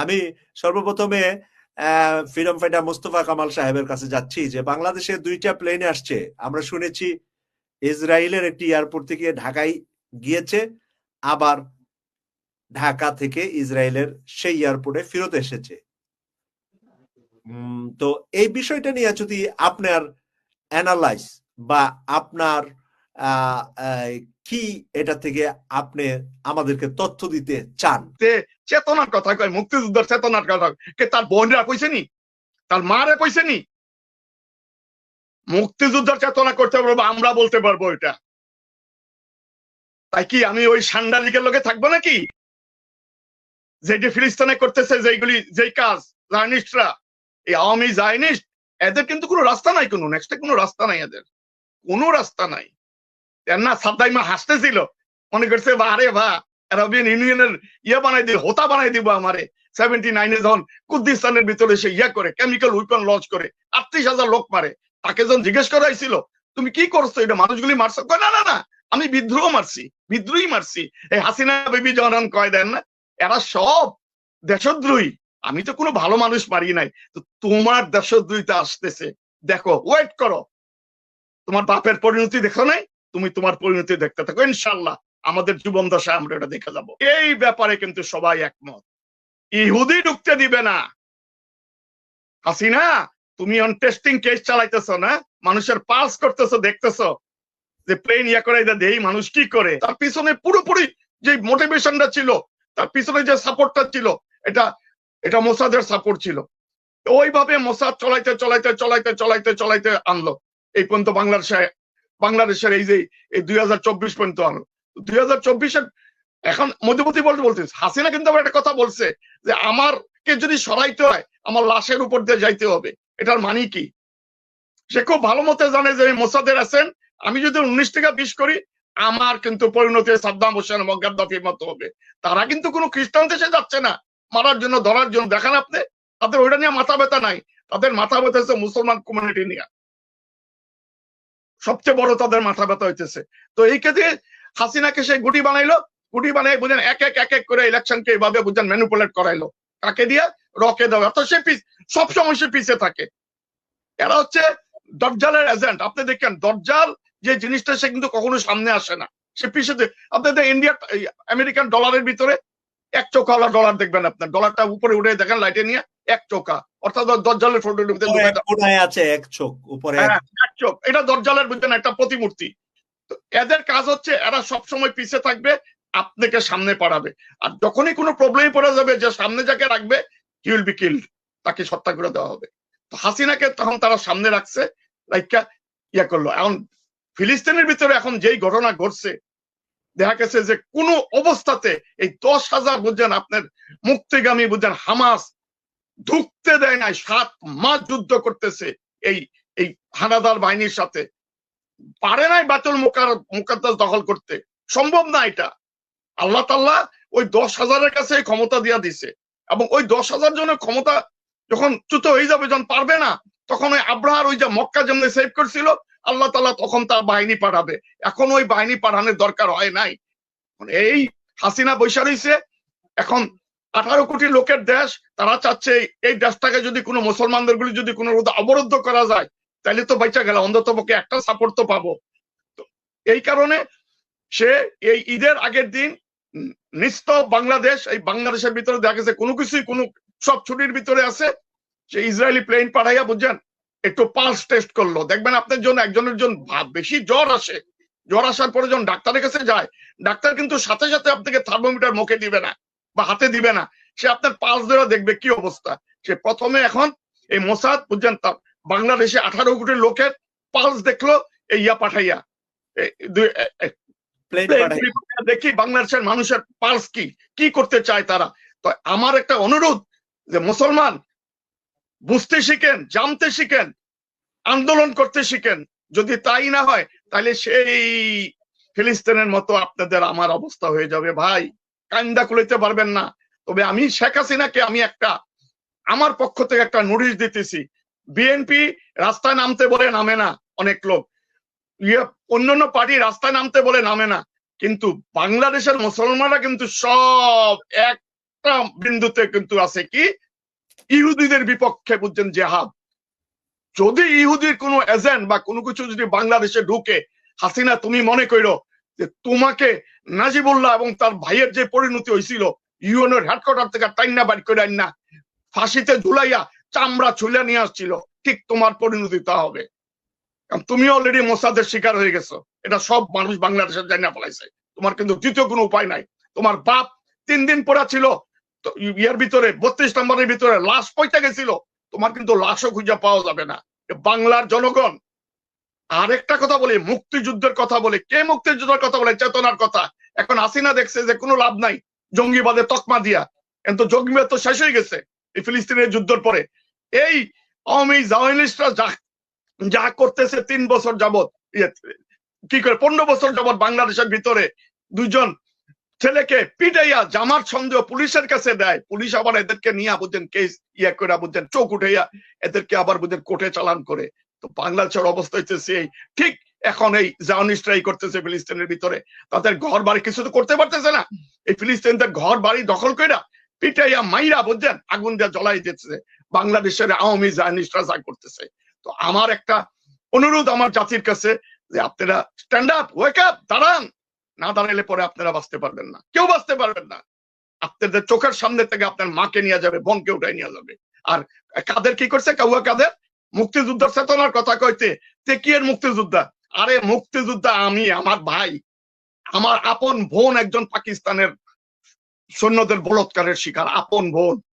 আমি সর্বপ্রথমে freedom fighter Mostafa Kamal সাহেবের কাছে যাচ্ছি যে বাংলাদেশে দুইটা প্লেন আসছে। আমরা শুনেছি ইসরায়েলের একটি এয়ারপোর্ট থেকে ঢাকায় গিয়েছে, আবার ঢাকা থেকে ইসরায়েলের সেই এয়ারপোর্টে ফেরত এসেছে। তো এই বিষয়টা নিয়ে যদি আপনার অ্যানালাইজ বা আপনার কি এটা থেকে আপনি আমাদেরকে তথ্য দিতে চান? চেতনার কথা কয়, মুক্তিযুদ্ধের চেতনার কথা কে তার বোনরা কইছে নি? তার মারে কইছে নি? মুক্তিযুদ্ধের চেতনা করতে পারব, আমরা বলতে পারব এটা। তাই কি আমি ওই সান্ডালিকের লোকে থাকব নাকি? যেটি ফিলিস্তানে করতেছে, যেইগুলি, যেই কাজ জায়নিস্টরা এই আওয়ামী জায়নিস্ট এদের কিন্তু কোনো রাস্তা নাই কোনো নেক্সটে কোনো রাস্তা নাই এদের। কোনো রাস্তা নাই। না সাদ্দাইমা হাসতেছিল। মনে করছে বা আরে ভা আরবিয়ান ইউনিয়নের ইয়ে বানাই দিব, হোতা বানাই দিব আমারে। সেভেন্টি নাইনে যখন কুর্দিস্তানের ভিতরে সে ইয়া করে কেমিক্যাল উইপন লঞ্চ করে, আটত্রিশ হাজার লোক মারে, তাকে যখন জিজ্ঞেস করা হয়েছিল তুমি কি করছ? এটা মানুষগুলি মারছো? কয়, না না না, আমি বিদ্রোহ মারছি, বিদ্রোহী মারছি। এই হাসিনা বেবি যখন কয়, দেন না, এরা সব দেশদ্রোহী, আমি তো কোনো ভালো মানুষ মারি নাই। তো তোমার দেশদ্রোহীতে আসতেছে। দেখো ওয়েট করো। তোমার বাপের পরিণতি দেখো নাই? তুমি তোমার পরিণতি দেখতে থাকো। ইনশাল্লাহ আমাদের জীবন দশায় আমরা এটা দেখে যাব। এই ব্যাপারে কিন্তু সবাই একমত। ইহুদি ঢুকতে দিবে না। হাসিনা, তুমি অন টেস্টিং কেস চালাইতেছো না? মানুষের পাস করতেছো, দেখতেছো যে প্লেন ইয়া করে দেই, মানুষ কি করে? তার পিছনে পুরোপুরি যে মোটিভেশনটা ছিল, তার পিছনে যে সাপোর্টটা ছিল, এটা এটা মোসাদের সাপোর্ট ছিল। ওইভাবে মোসাদ চলাইতে চলাইতে চলাইতে চলাইতে চলাইতে আনলো। এই পর্যন্ত বাংলার বাংলাদেশে বাংলাদেশের এই যে, এই দুই পর্যন্ত আনলো দুই এখন মধ্যবর্তী বলতে বলতে, হাসিনা কিন্তু আবার একটা কথা বলছে যে, আমারকে যদি সরাইতে হয়, আমার লাশের উপর দিয়ে যাইতে হবে। এটার মানে কি? সে খুব ভালো মতো জানে যে মোসাদের আছেন, আমি যদি উনিশ থেকে বিশ করি, আমার কিন্তু পরিণতি সাদ্দাম হোসেন মগাদ্দাফির মতো হবে। তারা কিন্তু কোনো খ্রিস্টান দেশে যাচ্ছে না। মারার জন্য, ধরার জন্য। দেখেন আপনি, তাদের ওইটা নিয়ে মাথা ব্যথা নাই। তাদের মাথা ব্যথা হচ্ছে মুসলমান কমিউনিটি নিয়ে। সবচেয়ে বড় তাদের মাথা ব্যথা হইতেছে। তো এই ক্ষেত্রে হাসিনাকে সে গুটি বানাইলো, গুটি বানাই বুঝেন, এক এক এক এক করে ইলেকশনকে এইভাবে বুঝেন ম্যানুপুলেট করাইলো। কাকে দিয়ে? রকে দেওয়া। অর্থাৎ সে সবসময় সে পিছিয়ে থাকে। এরা হচ্ছে দরজালের এজেন্ট আপনি দেখেন, দরজাল যে জিনিসটা সে কিন্তু কখনো সামনে আসে না। সে পিছিয়ে আপনাদের ইন্ডিয়া আমেরিকান ডলারের ভিতরে এক চোখা ডলার দেখবেন আপনার। ডলারটা উপরে উঠে দেখেন লাইটে নিয়ে এক চোখা। অর্থাৎ দরজালের ফটো আছে এক চোখ উপরে এক চোখ। এটা দরজালের বুঝছেন একটা প্রতিমূর্তি। তো এদের কাজ হচ্ছে এরা সবসময় পিছিয়ে থাকবে আপনাকে সামনে পাঠাবে আর যখনই কোনো প্রবলেমে পড়ে যাবে যে সামনে যাকে রাখবে হি উইল বি কিল্ড তাকে হত্যা করে দেওয়া হবে। তো হাসিনাকে তখন তারা সামনে রাখছে লাইকা ইয়া করল। এখন ফিলিস্তিনের ভিতরে এখন যেই ঘটনা ঘটছে দেখা গেছে যে কোনো অবস্থাতে এই দশ হাজার বুঝছেন আপনার মুক্তিগামী বুঝছেন হামাস ঢুকতে দেয় নাই, সাত মাস যুদ্ধ করতেছে এই এই হানাদার বাহিনীর সাথে। পারে নাই বাতুল মোকার, মুকাদ্দাস দখল করতে। সম্ভব না এটা। আল্লাহ তাল্লাহ ওই দশ হাজারের কাছে ক্ষমতা দিয়া দিছে। এবং ওই দশ হাজার জনের ক্ষমতা যখন চ্যুত হয়ে যাবে, যখন পারবে না তখন ওই আব্রাহার ওই যে মক্কা যেমন সেভ করছিল, আল্লাহ তাল্লাহ তখন তার বাহিনী পাঠাবে। এখন ওই বাহিনী পাঠানোর দরকার হয় নাই। এই হাসিনা বৈশা রয়েছে এখন আঠারো কোটি লোকের দেশ, তারা চাচ্ছে এই দেশটাকে যদি কোনো মুসলমানদের গুলি যদি কোনো অবরুদ্ধ করা যায় তাহলে তো বাইচা গেল, অন্তত পক্ষে একটা সাপোর্ট তো পাবো। এই কারণে সে এই ঈদের আগের দিন নিস্ত বাংলাদেশ, এই বাংলাদেশের ভিতরে দেখা গেছে কোনো কিছুই, কোনো সব ছুটির ভিতরে আছে সে ইসরায়েলি প্লেন পাঠাইয়া বুঝছেন একটু পালস টেস্ট করল। দেখবেন আপনার জন্য একজনের জন্য বেশি জ্বর আসে। জ্বর আসার পরে যখন ডাক্তারের কাছে যায় ডাক্তার কিন্তু সাথে সাথে আপনাকে থার্মোমিটার মুখে দিবে না বা হাতে দিবে না। সে আপনার পালস ধরে দেখবে কি অবস্থা। সে প্রথমে এখন এই মোসাদ বুঝছেন তার বাংলাদেশে আঠারো কোটি লোকের পালস দেখল এই ইয়া পাঠাইয়া। দেখি বাংলাদেশের মানুষের পালস কি কি করতে চায় তারা। তো আমার একটা অনুরোধ যে মুসলমান বুঝতে শিখেন, জানতে শিখেন, আন্দোলন করতে শিখেন। যদি তাই না হয়, তাহলে সেই ফিলিস্তিনের মতো আপনাদের আমার অবস্থা হয়ে যাবে ভাই। কান্দা খুলিতে পারবেন না। তবে আমি শেখ হাসিনাকে আমি একটা, আমার পক্ষ থেকে একটা নোটিশ দিতেছি। বিএনপি রাস্তায় নামতে বলে নামে না অনেক লোক। ইয়ে অন্যান্য পার্টি রাস্তায় নামতে বলে নামে না। কিন্তু বাংলাদেশের মুসলমানরা কিন্তু সব এক একটা বিন্দুতে কিন্তু আছে কি? ইহুদিদের বিপক্ষে বুঝছেন জেহাদ যদি ইহুদির কোনো এজেন্ট বা কোনো কিছু যদি বাংলাদেশে ঢুকে, হাসিনা, তুমি মনে করো যে তোমাকে নাজিবুল্লাহ এবং তার ভাইয়ের যে পরিণতি হয়েছিল ইউএনের হেডকোয়ার্টার থেকে টাইনা বাড়ি করে না, ফাঁসিতে ঝুলাইয়া চামড়া ছুলে নিয়ে আসছিল, ঠিক তোমার পরিণতি তা হবে। তুমি অলরেডি মোসাদের শিকার হয়ে গেছো। এটা সব মানুষ বাংলাদেশের জানিয়ে ফেলাইছে। তোমার কিন্তু দ্বিতীয় কোনো উপায় নাই। তোমার বাপ তিন দিন পড়া ছিল ইয়ার ভিতরে বত্রিশ নম্বরের ভিতরে লাশ পয়টা গেছিল? তোমার কিন্তু লাশও খুঁজে পাওয়া যাবে না। বাংলার জনগণ আরেকটা কথা বলি মুক্তিযুদ্ধের কথা বলে। কে মুক্তিযুদ্ধের কথা বলে? চেতনার কথা। এখন হাসিনা দেখছে যে কোনো লাভ নাই জঙ্গিবাদে তকমা দিয়া। কিন্তু জঙ্গিবাদ তো শেষ হয়ে গেছে এই ফিলিস্তিনের যুদ্ধের পরে। এই আওয়ামী জাওয়ানিস্টরা যা যা করতেছে তিন বছর যাবত ইয়ে, কি করে পনেরো বছর যাবত বাংলাদেশের ভিতরে দুইজন ছেলেকে পিটাইয়া জামার সন্দেহ পুলিশের কাছে দেয়। পুলিশ আবার এদেরকে নিয়ে বুঝছেন কেস ইয়ে করে বুঝছেন চোখ উঠাইয়া এদেরকে আবার বুঝছেন কোর্টে চালান করে। তো বাংলাদেশের অবস্থা হচ্ছে এই ঠিক এখন এই জাওনিস্টরাই করতেছে ফিলিস্তিনের ভিতরে। তাদের ঘর বাড়ি কিছু তো করতে পারতেছে না। এই ফিলিস্তিনদের ঘর বাড়ি দখল কইরা পিটাইয়া মাইরা বুঝছেন আগুন দিয়ে জ্বলাই দিচ্ছে বাংলাদেশের আওয়ামী জায়নিস্টরা যা করতেছে। তো আমার একটা অনুরোধ আমার জাতির কাছে যে আপনারা স্ট্যান্ড আপ ওয়েক আপ দাঁড়ান। না দাঁড়ালে পরে আপনারা বাঁচতে পারবেন না। কেউ বাঁচতে পারবেন না। আপনাদের চোখের সামনে থেকে আপনার মাকে নিয়ে যাবে, বোনকে উঠাই নিয়ে যাবে। আর কাদের কি করছে? কাউয়া কাদের? মুক্তিযুদ্ধের চেতনার কথা কইতে তে কি এর মুক্তিযোদ্ধা? আরে মুক্তিযোদ্ধা আমি, আমার ভাই। আমার আপন বোন একজন পাকিস্তানের সৈন্যদের বলৎকারের শিকার, আপন বোন।